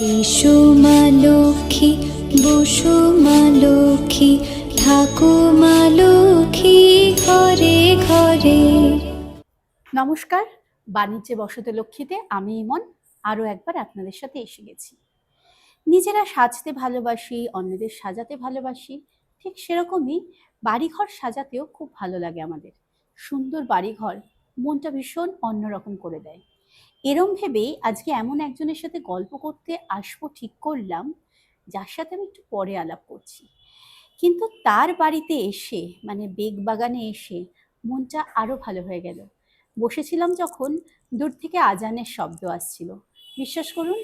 এসো মা লক্ষ্মী, বসো মা লক্ষ্মী মা লক্ষ্মী ঘরে ঘরে। নমস্কার, বাণিজ্যে বসতে লক্ষ্মীতে আমি ইমন, আরও একবার আপনাদের সাথে এসে গেছি। নিজেরা সাজতে ভালোবাসি, অন্যদের সাজাতে ভালোবাসি, ঠিক সেরকমই বাড়িঘর সাজাতেও খুব ভালো লাগে আমাদের। সুন্দর বাড়িঘর মনটা ভীষণ অন্যরকম করে দেয়। এরম ভেবেই আজকে এমন একজনের সাথে গল্প করতে আসব ঠিক করলাম, যার সাথে আমি একটু পরে আলাপ করছি। কিন্তু তার বাড়িতে এসে মানে বেগ বাগানে এসে মনটা আরও ভালো হয়ে গেল। বসেছিলাম যখন দূর থেকে আজানের শব্দ আসছিল। বিশ্বাস করুন,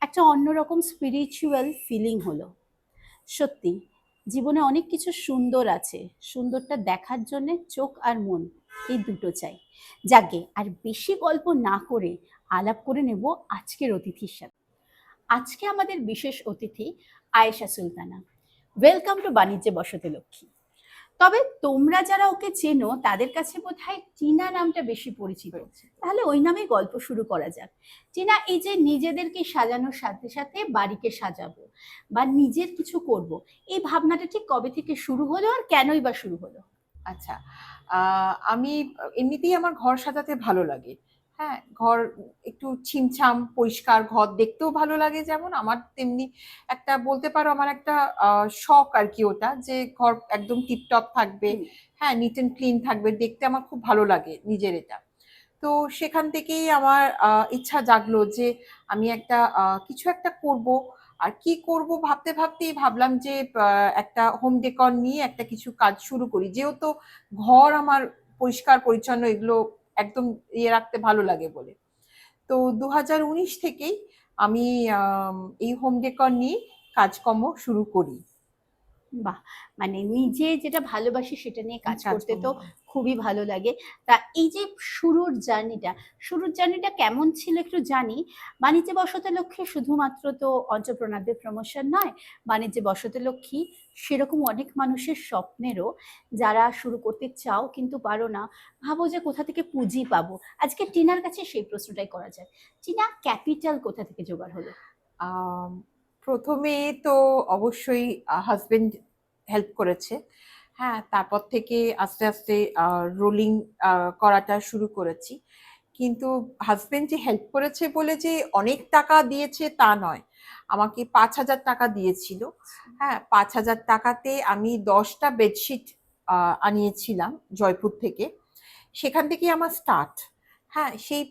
একটা অন্যরকম স্পিরিচুয়াল ফিলিং হলো। সত্যি, জীবনে অনেক কিছু সুন্দর আছে। সুন্দরটা দেখার জন্যে চোখ আর মন, এই দুটো চাই। যাকে আর বেশি গল্প না করে আলাপ করে নেব আজকের অতিথির সাথে। আজকে আমাদের বিশেষ অতিথি আয়েশা সুলতানা। ওয়েলকাম টু বাণিজ্যে বসতে লক্ষ্মী। তবে তোমরা যারা ওকে চেনো, তাদের কাছে বোধহয় টিনা নামটা বেশি পরিচিত। তাহলে ওই নামেই গল্প শুরু করা যাক। টিনা, এই যে নিজেদেরকে সাজানোর সাথে সাথে বাড়িকে সাজাবো বা নিজের কিছু করব, এই ভাবনাটা ঠিক কবে থেকে শুরু হলো আর কেনই বা শুরু হলো? আচ্ছা আমি এমনিতেই আমার ঘর সাজাতে ভালো লাগে। হ্যাঁ ঘর একটু ছিমছাম পরিষ্কার ঘর দেখতেও ভালো লাগে যেমন। আমার তেমনি একটা বলতে পারো আমার একটা শখ আর কি ওটা যে ঘর একদম টিপটপ থাকবে। হ্যাঁ নিট অ্যান্ড ক্লিন থাকবে। দেখতে আমার খুব ভালো লাগে নিজের এটা। তো সেখান থেকেই আমার ইচ্ছা জাগলো যে আমি একটা কিছু একটা করব। আর কি করব ভাবতে ভাবতেই ভাবলাম যে একটা হোম ডেকর নিয়ে একটা কিছু কাজ শুরু করি। যেহেতু ঘর আমার পরিষ্কার পরিচ্ছন্ন এগুলো একদম ইয়ে রাখতে ভালো লাগে বলে। তো দু হাজার উনিশ থেকেই আমি এই হোম ডেকর নিয়ে কাজকর্ম শুরু করি। বাহ! মানে নিজে যেটা ভালোবাসি সেটা নিয়ে কাজ করতে তো খুবই ভালো লাগে। তা এই যে শুরুর জার্নিটা শুরুর জার্নিটা কেমন ছিল একটু জানি। বাণিজ্য বসতে লক্ষ্যে শুধুমাত্র তো অন্ত্রপ্রনারদের প্রমোশন নয় বাণিজ্য বসতে লক্ষ্মী সেরকম অনেক মানুষের স্বপ্নেরও যারা শুরু করতে চাও কিন্তু পারো না ভাবো যে কোথা থেকে পুঁজি পাবো। আজকে টিনার কাছে সেই প্রশ্নটাই করা যায় টিনা ক্যাপিটাল কোথা থেকে জোগাড় হলো? প্রথমে তো অবশ্যই হাজবেন্ড হেল্প করেছে। হ্যাঁ তারপর থেকে আস্তে আস্তে রোলিং করাটা শুরু করেছি। কিন্তু হাজবেন্ড যে হেল্প করেছে বলে যে অনেক টাকা দিয়েছে তা নয়। আমাকে পাঁচ হাজার টাকা দিয়েছিল। হ্যাঁ পাঁচ হাজার টাকাতে আমি দশটা বেডশিট আনিয়েছিলাম জয়পুর থেকে। সেখান থেকে আমার স্টার্ট হ্যাঁ সেই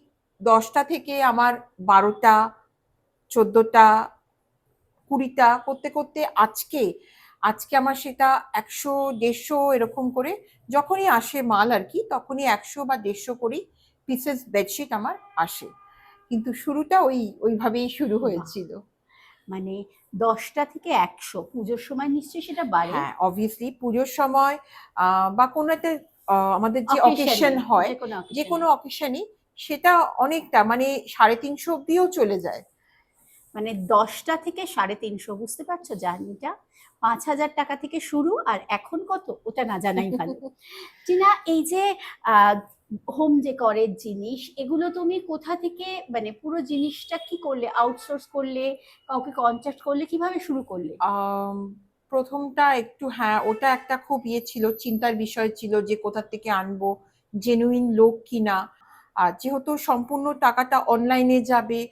দশটা থেকে আমার বারোটা, চোদ্দোটা কুড়িটা করতে করতে আজকে আজকে আমার সেটা একশো দেড়শো এরকম করে যখনই আসে মাল আর কি তখনই একশো বা দেড়শো করেই পিসেস বেডশিট আমার আসে। কিন্তু শুরুটা ওই ওইভাবেই শুরু হয়েছিল। মানে দশটা থেকে একশো পুজোর সময় নিশ্চয়ই সেটা বাড়ে? হ্যাঁ অবভিয়াসলি পুজোর সময় আহ, বা কোনো একটা আমাদের যে অকেশন হয় যে কোনো অকেশনই সেটা অনেকটা মানে সাড়ে তিনশো অব্দিও চলে যায়। মানে দশটা থেকে সাড়ে তিনশো বুঝতে পারছ জার্নিটা? পাঁচ হাজার টাকা থেকে শুরু আর এখন কত? ওটা না জানাই ভালো। টিনা এই যে হোম ডেকরের জিনিস এগুলো তুমি কোথা থেকে মানে পুরো জিনিসটা কি করলে? আউটসোর্স করলে কাউকে কন্ট্যাক্ট করলে কীভাবে শুরু করলে? প্রথমটা একটু হ্যাঁ ওটা একটা খুব ইয়ে ছিল চিন্তার বিষয় ছিল যে কোথা থেকে আনব জেনুইন লোক কিনা। আর যেহেতু সম্পূর্ণ টাকাটা অনলাইনে যাবে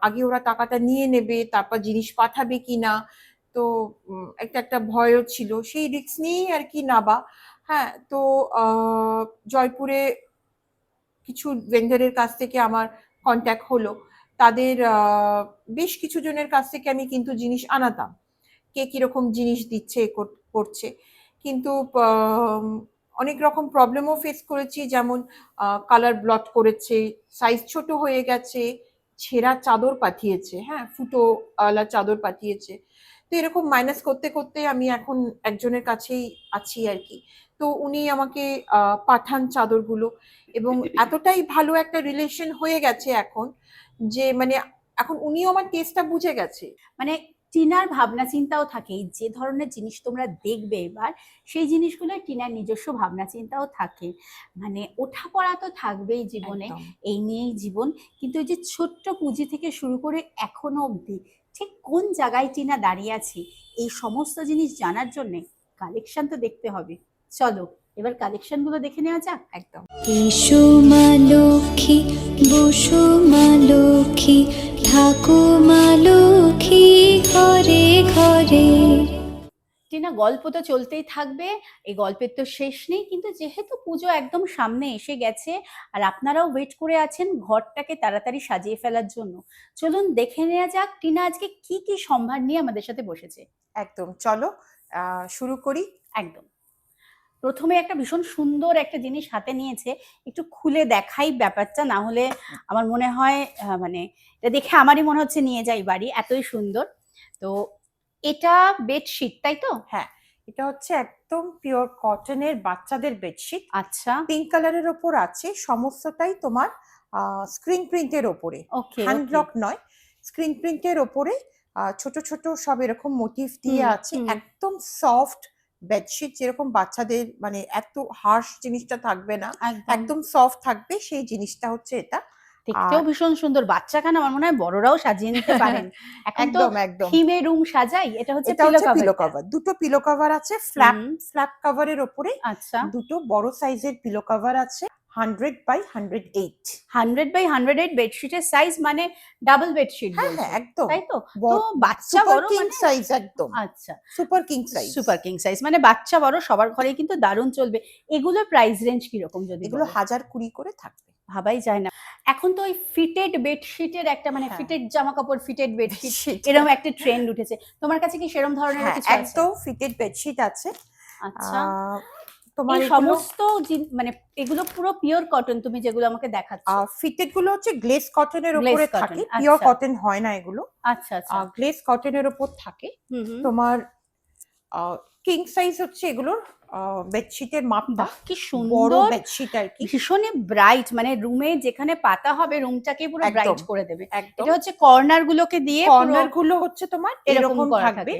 আগে ওরা টাকাটা নিয়ে নেবে, তারপর জিনিস পাঠাবে কি না তো একটা একটা ভয়ও ছিল। সেই রিস্ক নিয়েই আর কি নাবা হ্যাঁ তো জয়পুরে কিছু ভেন্ডারের কাছ থেকে আমার কন্ট্যাক্ট হলো। তাদের বেশ কিছু জনের কাছ থেকে আমি কিন্তু জিনিস আনাতাম। কে কীরকম জিনিস দিচ্ছে, কর- করছে। কিন্তু অনেক রকম প্রবলেমও ফেস করেছি যেমন কালার ব্লট করেছে সাইজ ছোট হয়ে গেছে ছেঁড়া চাদর পাঠিয়েছে হ্যাঁ ফুটো আলা চাদর পাঠিয়েছে। তো এরকম মাইনাস করতে করতে আমি এখন একজনের কাছেই আছি আর কি। তো উনি আমাকে পাঠান চাদরগুলো এবং এতটাই ভালো একটা রিলেশন হয়ে গেছে এখন যে মানে এখন উনিও আমার টেস্টটা বুঝে গেছে। মানে টিনার ভাবনা চিন্তাও থাকে যে ধরনের জিনিস তোমরা দেখবে এবার সেই জিনিসগুলো টিনার নিজস্ব ভাবনা চিন্তাও থাকে। মানে ওঠা পড়া তো থাকবেই জীবনে এই নিয়েই জীবন। কিন্তু এই যে ছোট্ট পুঁজি থেকে শুরু করে এখনও অবধি ঠিক কোন জায়গায় টিনা দাঁড়িয়ে আছে এই সমস্ত জিনিস জানার জন্যে কালেকশন তো দেখতে হবে। চলো এবার কালেকশনগুলো দেখে নেওয়া যাক। একদম। এসো মা লক্ষ্মী বসো মা লক্ষ্মী থাকো মা লক্ষ্মী ঘরে ঘরে। টিনা গল্প তো চলতেই থাকবে এই গল্পের তো শেষ নেই কিন্তু যেহেতু পুজো একদম সামনে এসে গেছে আর আপনারাও ওয়েট করে আছেন ঘরটাকে তাড়াতাড়ি সাজিয়ে ফেলার জন্য। চলুন দেখে নেওয়া যাক টিনা আজকে কি কি সম্ভার নিয়ে আমাদের সাথে বসেছে। একদম চলো শুরু করি। একদম। প্রথমে একটা ভীষণ সুন্দর একটা জিনিস হাতে নিয়েছে একটু খুলে দেখাই ব্যাপারটা না হলে আমার মনে হয় মানে এটা দেখে আমারই মনে হচ্ছে নিয়ে যাই বাড়ি এতই সুন্দর। তো এটা বেডশিট তাই তো? হ্যাঁ এটা হচ্ছে একদম পিওর কটনের বাচ্চাদের বেডশিট। আচ্ছা। পিঙ্ক কালারের ওপর আছে সমস্তটাই তোমার স্ক্রিন প্রিন্টের ওপরে। ওকে হ্যান্ড ব্লক নয় স্ক্রিন প্রিন্টের ওপরে আহ, ছোট ছোট সব এরকম মোটিভ দিয়ে আছে একদম সফট বেডশিট যেরকম বাচ্চাদের মানে এত হার্শ জিনিসটা থাকবে না একদম। সফট থাকবে সেই জিনিসটা হচ্ছে এটা। দেখতেও ভীষণ সুন্দর। বাচ্চা কেন আমার মনে হয় বড়রাও সাজিয়ে নিতে পারেন। একদম একদম। থিমে রুম সাজাই এটা হচ্ছে পিলো কভার দুটো পিলো কভার আছে ফ্ল্যাপ। ফ্ল্যাপ কভারের ওপরে আচ্ছা। দুটো বড় সাইজের পিলো কভার আছে। Hundred by hundred eight hundred by hundred eight বেডশিটের size মানে ডাবল বেডশিট হ্যাঁ হ্যাঁ একদম। তাই তো? তো বাচ্চা বড় কিং মানে সাইজ একদম। আচ্ছা। Super king size super king size মানে বাচ্চা বড় সবার ঘরেই কিন্তু দারুণ চলবে। এগুলোর প্রাইস রেঞ্জ কীরকম যদি এগুলো? হাজার কুড়ি করে থাকবে। ভাবাই যায় না। এখন তো ওই ফিটেড বেডশিটের একটা মানে। ফিটেড জামা কাপড় ফিটেড বেডশিট। এরকম একটা ট্রেন্ড উঠেছে। তোমার কাছে কি সেরকম ধরনের হ্যাঁ কিছু আছে? একদম ফিটেড বেডশিট আছে। আচ্ছা। তোমার সমস্ত মানে এগুলো পুরো পিওর কটন তুমি যেগুলো আমাকে দেখাচ্ছ ফিটেডগুলো হচ্ছে গ্লেস কটনের উপরে থাকে পিওর আচ্ছা। কটন হয় না এগুলো আচ্ছা আচ্ছা গ্লেস কটনের উপর থাকে। তোমার কিং সাইজ হচ্ছে এগুলোর বেডশিটের মাপটা। কি সুন্দর। বেডশিট আর কি। ভীষণই ব্রাইট মানে রুমে যেখানে পাতা হবে রুমটাকে পুরো ব্রাইট করে দেবে। এটা হচ্ছে কর্নার গুলোকে দিয়ে কর্নারগুলো হচ্ছে তোমার এরকম থাকবে।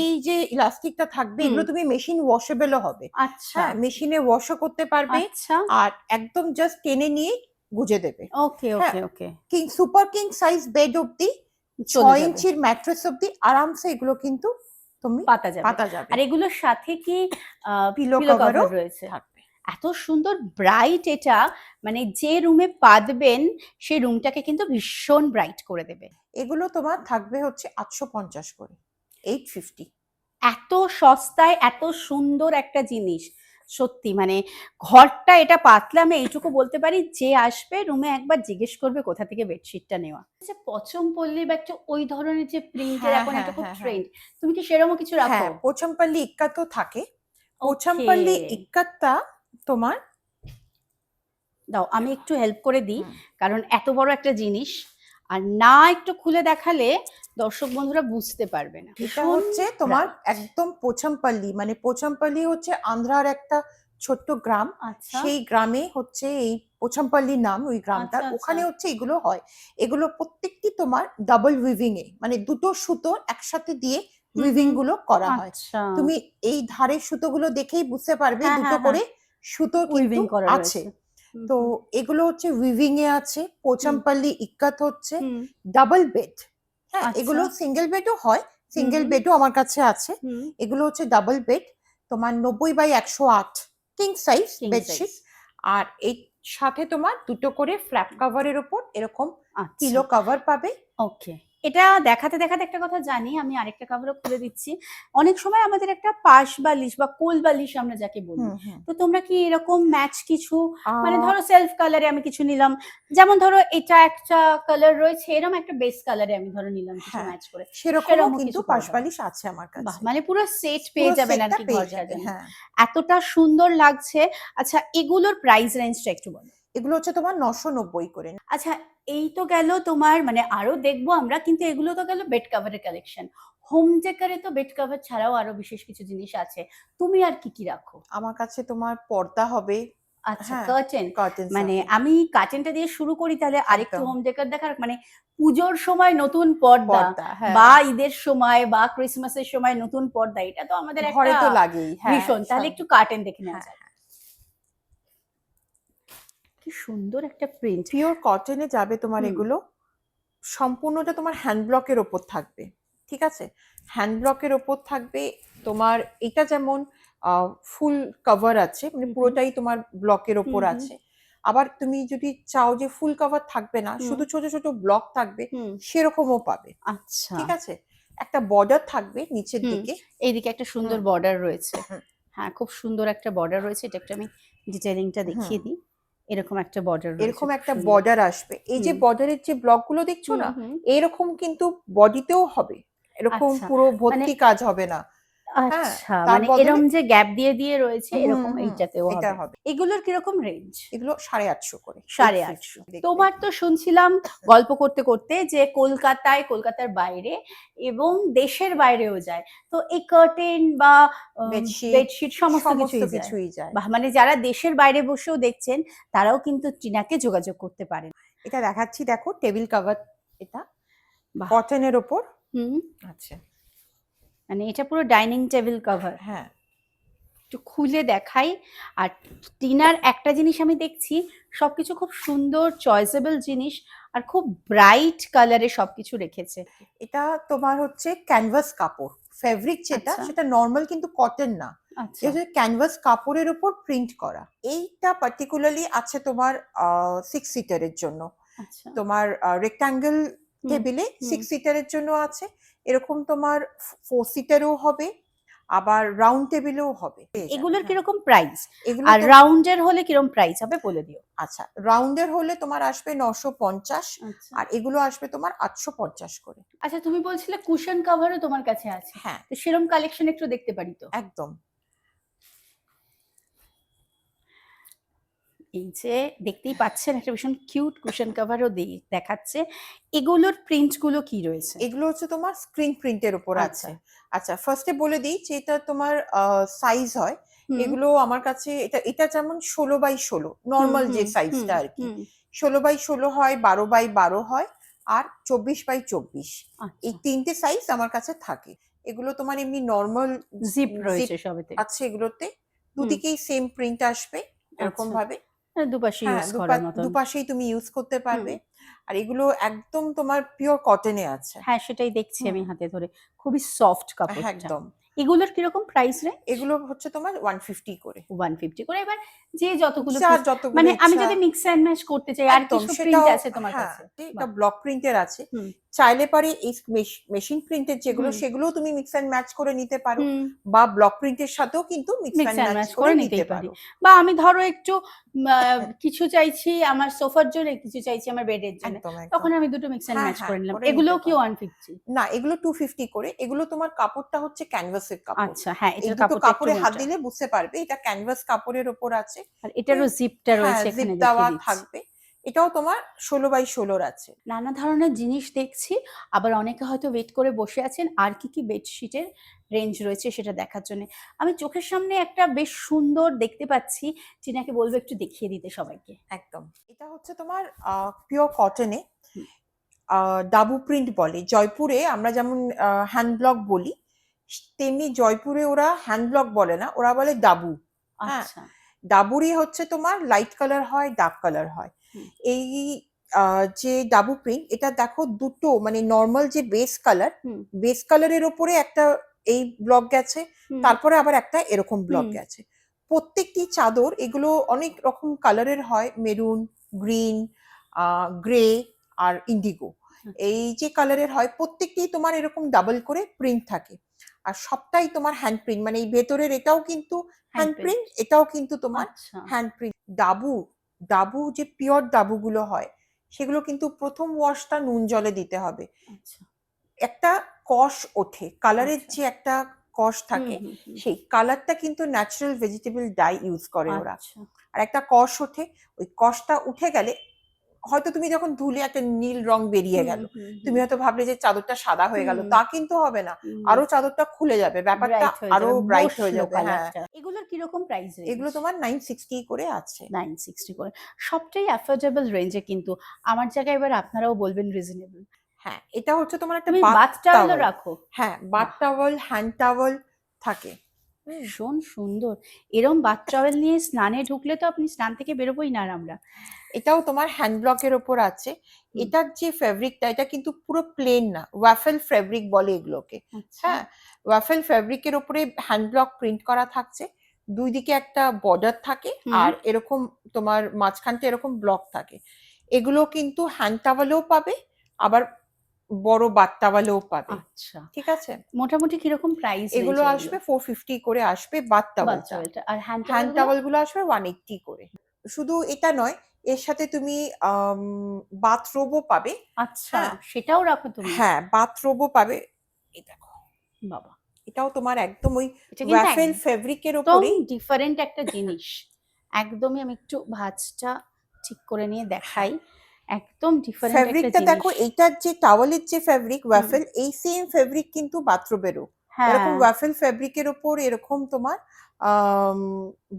এই যে ইলাস্টিকটা থাকবে এগুলো তুমি মেশিন ওয়াশেবলও হবে। আচ্ছা। হ্যাঁ মেশিনে ওয়াশও করতে পারবে আচ্ছা। আর একদম জাস্ট টেনে নিয়ে গুজে দেবে। ওকে হ্যাঁ, okay okay king super king size bed অব্দি ছয় ইঞ্চির ম্যাট্রেস অব্দি আরামসে এগুলো কিন্তু তুমি পাতা যাবে। পাতা যাবে। আর এগুলোর সাথে কি পিলো কভারও রয়েছে? থাকবে। এত সুন্দর ব্রাইট এটা মানে যে রুমে পাতবেন সেই রুমটাকে কিন্তু ভীষণ ব্রাইট করে দেবে। এগুলো তোমার থাকবে হচ্ছে আটশো পঞ্চাশ করে এইট ফিফটি এত সস্তায় এত সুন্দর একটা জিনিস। সত্যি মানে ঘরটা এটা পাতলা আমি এইটুকু বলতে পারি যে আসবে রুমে একবার জিজ্ঞেস করবে কোথা থেকে বেডশিটটা নেওয়া। যে পল্লী বা একটা ওই ধরনের যে প্রিন্টের হ্যাঁ, এখন একটা হ্যাঁ, খুব হ্যাঁ, ট্রেন্ড তুমি কি সেরকম কিছু রাখো? হ্যাঁ পোচমপল্লি ইক্কা তো থাকে। পোচমপল্লি. ইক্কাটা তোমার? দাও আমি একটু হেল্প করে দিই কারণ এত বড় একটা জিনিস আর না একটু খুলে দেখালে দর্শক বন্ধুরা বুঝতে পারবে না। এটা হচ্ছে তোমার একদম পোচমপল্লি মানে পোচমপল্লি হচ্ছে আন্ধ্রার একটা ছোট্ট গ্রাম। আচ্ছা। সেই গ্রামে হচ্ছে এই পোচমপল্লি নাম ওই গ্রামটা। আচ্ছা, আচ্ছা। ওখানে হচ্ছে এগুলো হয়। এগুলো প্রত্যেকটি তোমার ডাবল উইভিং এ মানে দুটো সুতো একসাথে দিয়ে উইভিংগুলো করা হয়। তুমি এই ধারের সুতোগুলো দেখেই বুঝতে পারবে হ্যাঁ, দুটো হ্যাঁ, করে সুতো উইভিং করা আছে। তো এগুলো হচ্ছে উইভিং এ আছে পোচমপল্লি ইক্কাত হচ্ছে ডাবল বেড হ্যাঁ আচ্ছা। এগুলো সিঙ্গেল বেডও হয়। সিঙ্গেল। বেডও আমার কাছে আছে। এগুলো হচ্ছে ডাবল বেড তোমার নব্বই বাই একশো আট কিং সাইজ বেডশিট আর এই সাথে তোমার দুটো করে ফ্ল্যাপ কাভারের ওপর এরকম কিলো পিলো কভার পাবে। ওকে এটা দেখাতে দেখাতে একটা কথা জানি আমি আরেকটা কাভারও খুলে দিচ্ছি। অনেক সময় আমাদের একটা পাশ বালিশ বা কোল বালিশ আমরা যাকে বলি। তো তোমরা কি এরকম ম্যাচ কিছু? মানে ধরো সেলফ কালারে আমি কিছু নিলাম যেমন ধরো এটা একটা কালার রয়েছে এরকম একটা বেস কালারে আমি ধরো নিলাম কিছু ম্যাচ করে। সেরকমও কিন্তু করে দাও। আছে আমার কাছে। মানে পুরো সেট পেয়ে যাবেন আর কি হ্যাঁ। এতটা সুন্দর লাগছে। আচ্ছা এগুলোর প্রাইস রেঞ্জটা একটু বলো। এগুলো হচ্ছে তোমার নশো নব্বই করে। আচ্ছা এই তো গেল তোমার মানে আরও দেখব আমরা কিন্তু এগুলো তো গেল বেড কাভারের কালেকশন হোম ডেকারে তো বেড কাভার ছাড়াও আরও বিশেষ কিছু জিনিস আছে। তুমি আর কি কি রাখো? আমার কাছে তোমার পর্দা হবে। আচ্ছা হ্যাঁ, কার্টেন কার্টেন মানে আমি কার্টেনটা দিয়ে শুরু করি তাহলে আরেকটু হোম ডেকার দেখার মানে পুজোর সময় নতুন পর্দা হ্যাঁ। বা ঈদের সময় বা ক্রিসমাসের সময় নতুন পর্দা এটা তো আমাদের ঘরে তো লাগেই হ্যাঁ ভীষণ। তাহলে একটু কার্টেন দেখে নেওয়া হ্যাঁ, যায় কি সুন্দর একটা প্রিন্ট পিওর কটনে যাবে তোমার এগুলো। সম্পূর্ণটা তোমার হ্যান্ড ব্লকের ওপর থাকবে। ঠিক আছে? হ্যান্ড ব্লকের ওপর থাকবে তোমার এটা যেমন ফুল কভার আছে মানে পুরোটাই তোমার ব্লকের ওপর। আছে। আবার তুমি যদি চাও যে ফুল কভার থাকবে না শুধু ছোট ছোট ব্লক থাকবে সেরকমও পাবে। আচ্ছা। ঠিক আছে? একটা বর্ডার থাকবে নিচের। দিকে। এইদিকে একটা সুন্দর বর্ডার রয়েছে। হ্যাঁ খুব সুন্দর একটা বর্ডার রয়েছে। এটা একটা আমি ডিটেলিংটা দেখিয়ে দিই। এরকম একটা বর্ডার এরকম একটা বর্ডার আসবে। এই যে। বর্ডারের যে ব্লকগুলো দেখছ না এরকম কিন্তু বডিতেও হবে। এরকম আচ্ছা, পুরো ভর্তি কাজ হবে না। আচ্ছা মানে এরকম যে গ্যাপ দিয়ে দিয়ে রয়েছে এরকম এইটাতেও এটা হবে। এগুলোর কীরকম রেঞ্জ এগুলো সাড়ে আটশো করে সাড়ে আটশো। তোমার তো শুনছিলাম গল্প করতে করতে যে কলকাতায় কলকাতার বাইরে এবং দেশের বাইরেও যায়। তো এই কার্টেন বা বেডশিট সমস্ত সমস্ত কিছুই যায়। মানে যারা দেশের বাইরে বসেও দেখছেন তারাও কিন্তু টিনাকে যোগাযোগ করতে পারেন। এটা দেখাচ্ছি দেখো টেবিল কভার এটা। কটনের ওপর। হুম। আচ্ছা। মানে এটা পুরো ডাইনিং টেবিল কভার। হ্যাঁ। একটু খুলে দেখাই। আর টিনার একটা জিনিস আমি দেখছি সবকিছু খুব সুন্দর চয়েসেবল জিনিস আর খুব ব্রাইট কালারে সবকিছু রেখেছে। এটা তোমার হচ্ছে ক্যানভাস কাপড় ফেব্রিক যেটা আচ্ছা। সেটা নর্মাল কিন্তু কটন না। আচ্ছা। এটা ক্যানভাস কাপড়ের উপর প্রিন্ট করা। এইটা পার্টিকুলারলি আছে তোমার সিক্স সিটারের জন্য। আচ্ছা। তোমার রেক্টাঙ্গেল টেবিলে সিক্স সিটারের জন্য আছে। এরকম তোমার ফোর সিটারও হবে আবার রাউন্ড টেবিলেও হবে। এগুলোর হ্যাঁ। কীরকম প্রাইস এগুলো আর রাউন্ডের হলে কীরকম প্রাইস হবে বলে দিও। আচ্ছা রাউন্ডের হলে তোমার আসবে নশো পঞ্চাশ আচ্ছা। আর এগুলো আসবে তোমার আটশো পঞ্চাশ করে। আচ্ছা তুমি বলছিলে কুশন কভারও তোমার কাছে আছে। হ্যাঁ। তো সেরকম কালেকশন একটু দেখতে পারি তো? একদম। এই যে দেখতেই পাচ্ছেন একটা ভীষণ কিউট কুশন কভারও দেখাচ্ছে। এগুলোর প্রিন্টগুলো কি রয়েছে? এগুলো হচ্ছে তোমার স্ক্রিন প্রিন্টের উপর আচ্ছা। আছে। আচ্ছা ফার্স্টে বলে দিই যে এটা তোমার সাইজ হয়। এগুলো আমার কাছে এটা এটা যেমন ষোলো বাই ষোলো নর্মাল যে সাইজটা আর কি। ষোলো বাই ষোলো হয় বারো বাই বারো হয় আর চব্বিশ বাই চব্বিশ। এই আচ্ছা। তিনটে সাইজ আমার কাছে থাকে। এগুলো তোমার এমনি নর্মাল জিপ রয়েছে সবেতে। আছে এগুলোতে। দুদিকেই সেম প্রিন্ট আসবে এরকম আচ্ছা। ভাবে দুপাশে হ্যাঁ ইউজ দুপা- করার মতো দুপাশেই তুমি ইউজ করতে পারবে। আর এগুলো একদম তোমার পিওর কটনে আছে। হ্যাঁ সেটাই দেখছি আমি হাতে ধরে। খুবই সফট কাপড় একদম। এগুলোর কীরকম প্রাইস রে এগুলো হচ্ছে তোমার ওয়ান ফিফটি করে। ওয়ান ফিফটি করে। এবার যে যতগুলো মানে আমি যদি মিক্স অ্যান্ড ম্যাচ করতে চাই আর কিছু প্রিন্ট আছে তোমার হ্যাঁ, কাছে? এটা ব্লক প্রিন্টের আছে। চাইলে পারে এই মেশিন প্রিন্টের যেগুলো হুম। সেগুলোও তুমি মিক্স অ্যান্ড ম্যাচ করে নিতে পারো। বা ব্লক প্রিন্টের সাথেও কিন্তু মিক্স and ম্যাচ করে নিতে পারো। বা আমি ধরো একটু আহ, কিছু চাইছি আমার সোফার জন্য কিছু চাইছি আমার বেডের জন্য। তখন আমি দুটো মিক্স হ্যাঁ, ম্যাচ হ্যাঁ, করে নিলাম। এগুলোও কি পারো। ওয়ান ফিফটি না এগুলো টু ফিফটি করে। এগুলো তোমার কাপড়টা হচ্ছে ক্যানভাসের কাপড়। আচ্ছা হ্যাঁ এটার দুটো কাপড়ে হাত দিলে বুঝতে পারবে এটা ক্যানভাস কাপড়ের ওপর আছে। আর এটারও জিপটা হ্যাঁ রয়েছে জিপ এখানে দেওয়া দেখিয়ে থাকবে। এটাও তোমার ষোলো বাই ষোলোর আছে। নানা ধরনের জিনিস দেখছি আবার অনেকে হয়তো ওয়েট করে বসে আছেন আর কি কি বেডশিটের রেঞ্জ রয়েছে সেটা দেখার জন্য। আমি চোখের সামনে একটা বেশ সুন্দর দেখতে পাচ্ছি টিনাকে বলব একটু দেখিয়ে দিতে সবাইকে। একদম। এটা হচ্ছে তোমার পিওর কটনে। ডাবু প্রিন্ট বলে। জয়পুরে আমরা যেমন হ্যান্ড ব্লক বলি তেমনি জয়পুরে ওরা হ্যান্ড ব্লক বলে না ওরা বলে ডাবু। হ্যাঁ। আচ্ছা। ডাবুরই হচ্ছে তোমার লাইট কালার হয় ডার্ক কালার হয়। এই যে ডাবু প্রিন্ট এটা দেখো দুটো মানে নর্মাল যে বেস কালার বেস কালারের ওপরে একটা এই ব্লক গেছে তারপরে আবার একটা এরকম ব্লক গেছে। প্রত্যেকটি চাদর এগুলো অনেক রকম কালারের হয় মেরুন গ্রিন গ্রে আর ইন্ডিগো এই যে কালারের হয় প্রত্যেকটি তোমার এরকম ডাবল করে প্রিন্ট থাকে। আর সবটাই তোমার হ্যান্ড প্রিন্ট মানে এই ভেতরের এটাও কিন্তু হ্যান্ড প্রিন্ট এটাও কিন্তু তোমার হ্যান্ড প্রিন্ট ডাবু ডাবু যে পিওর ডাবুগুলো হয় সেগুলো কিন্তু প্রথম ওয়াশটা নুন জলে দিতে হবে। আচ্ছা। একটা কষ ওঠে কালারের আচ্ছা। যে একটা কষ থাকে। সেই কালারটা কিন্তু ন্যাচারাল ভেজিটেবল ডাই ইউজ করে ওরা। আচ্ছা। আর একটা কষ ওঠে ওই কষটা উঠে গেলে হয়তো তুমি যখন ধুলে একটা নীল রং বেরিয়ে গেল। তুমি হয়তো ভাবলে যে চাদরটা সাদা হয়ে গেল তা কিন্তু হবে না। আরও চাদরটা খুলে যাবে ব্যাপারটা আরও ব্রাইট হয়ে যাবে হ্যাঁ। এগুলোর কীরকম প্রাইস এগুলো তোমার নাইন সিক্সটি করে আছে। নাইন সিক্সটি করে। সবটাই অ্যাফোর্ডেবল রেঞ্জে কিন্তু আমার জায়গায় এবার আপনারাও বলবেন রিজনেবল হ্যাঁ এটা হচ্ছে তোমার একটা বাথ towel। রাখো। হ্যাঁ বাথ টাওয়েল হ্যান্ড টাওয়েল থাকে। ভীষণ সুন্দর। এরম বাথ টাওয়েল নিয়ে স্নানে ঢুকলে তো আপনি স্নান থেকে বেরোবোই না আমরা। এটাও তোমার হ্যান্ড ব্লকের ওপর আছে। এটার যে ফেব্রিকটা এটা কিন্তু পুরো প্লেন না ওয়াফেল ফেব্রিক বলে এগুলোকে। আচ্ছা। হ্যাঁ ওয়াফেল ফেব্রিকের ওপরে হ্যান্ড ব্লক প্রিন্ট করা থাকছে। দুই দিকে একটা বর্ডার থাকে আর এরকম তোমার মাঝখানটা এরকম ব্লক থাকে। এগুলো কিন্তু হ্যান্ড টাওয়ালেও পাবে আবার বড় বাত টাওয়ালেও পাবে। আচ্ছা। ঠিক আছে? মোটামুটি কীরকম প্রাইস এগুলো আসবে ফোর ফিফটি করে আসবে বাত টাওয়ালটা টাওয়েলটা আর হ্যান্ড টাওয়ালগুলো? আসবে ওয়ান এইটটি করে। শুধু এটা নয় এর সাথে তুমি বাথরোবও পাবে। আচ্ছা হ্যাঁ। সেটাও রাখো তুমি? হ্যাঁ বাথরোবও পাবে। এই দেখো। বাবা। এটাও তোমার একদম ওই ওয়াফেল ফেব্রিকের ওপরে ডিফারেন্ট একটা জিনিস। একদমই আমি একটু ভাঁজটা ঠিক করে নিয়ে দেখাই। একদম ডিফারেন্ট একটা ফেব্রিকটা দেখো এইটার যে টাওয়ালের যে ফেব্রিক ওয়াফেল এই সেম ফেব্রিক কিন্তু বাথরোবেরও হ্যাঁ। এরকম ওয়াফেল ফেব্রিকের ওপর এরকম তোমার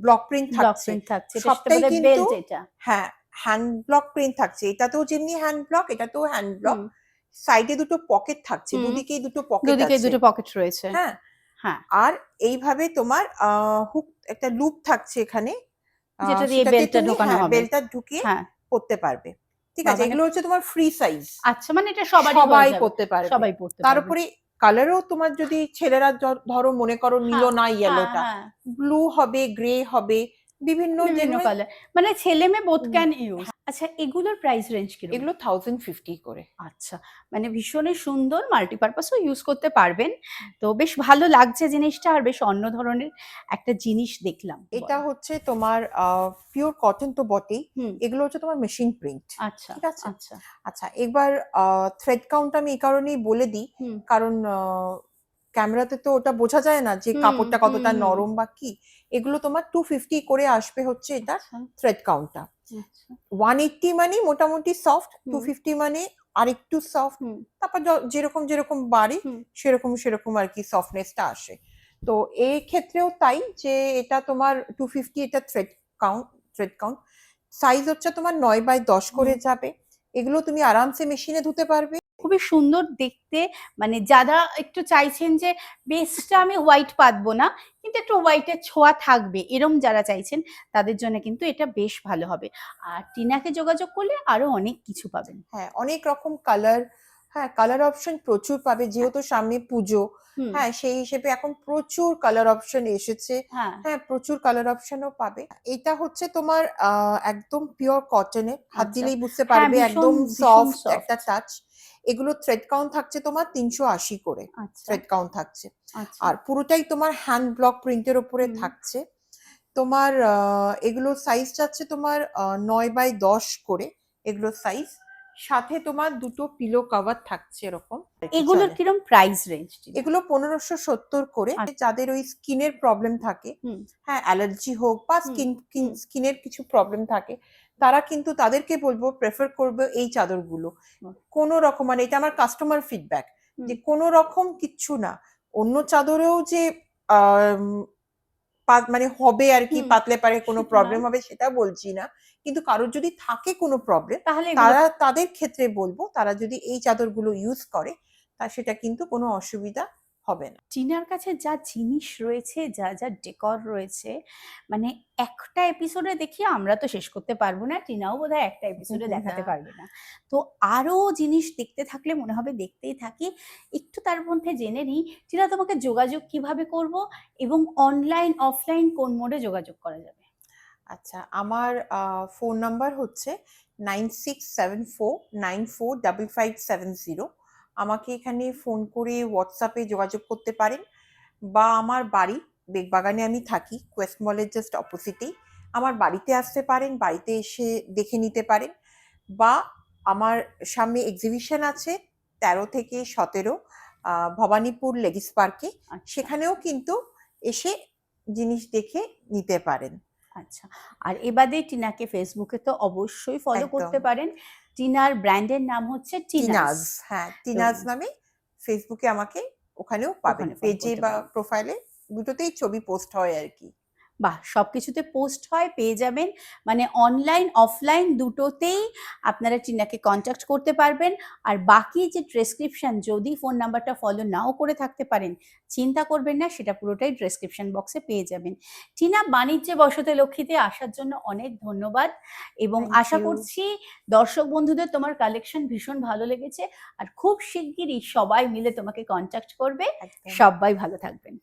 ব্লক প্রিন্ট ব্লক থাকছে। প্রিন্ট থাকছে সবটাই বেল্ট কিন্তু এটা। হ্যাঁ হ্যান্ড ব্লক প্রিন্ট থাকছে। এটাতেও যেমনি হ্যান্ড ব্লক এটাতেও হ্যান্ড ব্লক সাইডে দুটো পকেট থাকছে দুদিকেই দুটো পকেট দুদিকে আছে। দুটো পকেট রয়েছে। হ্যাঁ। হ্যাঁ। আর এইভাবে তোমার হুক একটা লুপ থাকছে এখানে। যেটা দিয়ে বেল্টটা ঢোকানো হ্যাঁ, হবে। বেল্টটা ঢুকিয়ে হ্যাঁ। পড়তে পারবে। ঠিক আছে এগুলো হচ্ছে তোমার ফ্রি সাইজ আচ্ছা মানে এটা সবাই সবাই। পড়তে পারে সবাই পড়তে তার। উপরে কালারও তোমার যদি ছেলেরা ধরো মনে করো নিল হ্যাঁ, না হ্যাঁ, ইয়েলোটা হ্যাঁ, ব্লু হবে গ্রে হবে বিভিন্ন কালার মানে ছেলে মেয়ে বোথ ক্যান ইউজ আচ্ছা এগুলোর প্রাইস রেঞ্জ কি এগুলো থাউজেন্ড ফিফটি করে। আচ্ছা মানে ভীষণই সুন্দর মাল্টিপারপাসও ইউজ করতে পারবেন। তো বেশ ভালো লাগছে জিনিসটা আর বেশ অন্য ধরনের একটা জিনিস দেখলাম। এটা হচ্ছে তোমার পিওর কটন তো বটেই। এগুলো হচ্ছে তোমার মেশিন প্রিন্ট আচ্ছা ঠিক আছে। আচ্ছা। আচ্ছা এবার থ্রেড কাউন্ট আমি এই কারণেই বলে দিই। কারণ ক্যামেরাতে তো ওটা বোঝা যায় না যে কাপড়টা কতটা নরম বা কি। এগুলো তোমার টু ফিফটি করে আসবে হচ্ছে এটা থ্রেড কাউন্টটা ওয়ান এইটটি মানে মোটামুটি সফট টু ফিফটি মানে আরেকটু সফট তারপর যেরকম যেরকম বাড়ে সেরকম সেরকম আর কি সফটনেসটা আসে। তো এই ক্ষেত্রেও তাই যে এটা তোমার টু ফিফটি এটা thread count thread count size হচ্ছে তোমার নয় বাই দশ করে যাবে। এগুলো তুমি আরামসে মেশিনে ধুতে পারবে। খুবই সুন্দর দেখতে। মানে যারা একটু চাইছেন যে বেসটা আমি হোয়াইট পাতবো না কিন্তু একটু হোয়াইটের ছোঁয়া থাকবে এরম যারা চাইছেন তাদের জন্য কিন্তু এটা বেশ ভালো হবে। আর টিনাকে যোগাযোগ করলে আরও অনেক কিছু পাবেন। হ্যাঁ অনেক রকম কালার হ্যাঁ কালার অপশন প্রচুর পাবে যেহেতু সামনে পুজো। হ্যাঁ সেই হিসেবে এখন প্রচুর কালার অপশন এসেছে। হ্যাঁ। হ্যাঁ প্রচুর কালার অপশনও পাবে। এটা হচ্ছে তোমার আহ, একদম পিওর কটনের হাত আচ্ছা। দিলেই বুঝতে পারবে একদম সফট একটা টাচ এগুলো থ্রেড কাউন্ট থাকছে তোমার তিনশো আশি করে আচ্ছা। থ্রেড কাউন্ট থাকছে। আচ্ছা। আর পুরোটাই তোমার হ্যান্ড ব্লক প্রিন্টের উপরে থাকছে। তোমার এগুলো সাইজ যাচ্ছে তোমার নয় বাই দশ করে এগুলো সাইজ সাথে তোমার দুটো পিলো কভার থাকছে এরকম। এগুলোর। কিরম প্রাইস রেঞ্জ এগুলো পনেরোশো সত্তর করে। আচ্ছা। যাদের ওই স্কিনের প্রবলেম থাকে। হ্যাঁ অ্যালার্জি হোক বা স্কিন স্কিনের কিছু প্রবলেম থাকে। তারা কিন্তু তাদেরকে বলব প্রেফার করবে এই চাদরগুলো। কোনো রকম মানে এটা আমার কাস্টমার ফিডব্যাক যে কোনো রকম কিচ্ছু না। অন্য চাদরেও যে মানে হবে আর কি পাতলে পারে কোনো প্রবলেম হবে সেটা বলছি না। কিন্তু কারোর যদি থাকে কোনো প্রবলেম তাহলে তারা তাদের ক্ষেত্রে বলব তারা যদি এই চাদরগুলো ইউজ করে তা সেটা কিন্তু কোনো অসুবিধা হবে না। টিনার কাছে যা জিনিস রয়েছে যা যা ডেকর রয়েছে মানে একটা এপিসোডে দেখি আমরা তো শেষ করতে পারব না টিনাও বোধহয় একটা এপিসোডে দেখাতে পারবে না। তো আরও জিনিস দেখতে থাকলে মনে হবে দেখতেই থাকি একটু তার মধ্যে জেনে নিই টিনা তোমাকে যোগাযোগ কীভাবে করব এবং অনলাইন অফলাইন কোন মোডে যোগাযোগ করা যাবে? আচ্ছা আমার ফোন নাম্বার হচ্ছে nine six seven four nine four double five seven zero আমাকে এখানে ফোন করে হোয়াটসঅ্যাপে যোগাযোগ করতে পারেন। বা আমার বাড়ি বেগবাগানে আমি থাকি কোয়েস্ট মলের জাস্ট অপোজিটেই আমার বাড়িতে আসতে পারেন বাড়িতে এসে দেখে নিতে পারেন। বা আমার সামনে এক্সিবিশন আছে তেরো থেকে সতেরো ভবানীপুর লেডিস পার্কে আচ্ছা। সেখানেও কিন্তু এসে জিনিস দেখে নিতে পারেন। আচ্ছা। আর এবারে টিনাকে ফেসবুকে তো অবশ্যই ফলো করতে পারেন। টিনার ব্র্যান্ডের নাম হচ্ছে টিনাজ হ্যাঁ টিনাজ নামে ফেসবুকে আমাকে ওখানেও পাবেন। পেজে বা প্রোফাইলে দুটোতেই ছবি পোস্ট হয় আর কি। বাহ সব কিছুতে পোস্ট হয় পেয়ে যাবেন। মানে অনলাইন অফলাইন দুটোতেই আপনারা টিনাকে কন্ট্যাক্ট করতে পারবেন। আর বাকি যে ডেসক্রিপশন যদি ফোন নাম্বারটা ফলো নাও করে থাকতে পারেন চিন্তা করবেন না সেটা পুরোটাই ডেসক্রিপশন বক্সে পেয়ে যাবেন। টিনা বাণিজ্যে বসতে লক্ষ্মীতে আসার জন্য অনেক ধন্যবাদ এবং আশা করছি দর্শক বন্ধুদের তোমার কালেকশন ভীষণ ভালো লেগেছে। আর খুব শিগগিরই সবাই মিলে তোমাকে কন্ট্যাক্ট করবে। সবাই ভালো থাকবেন।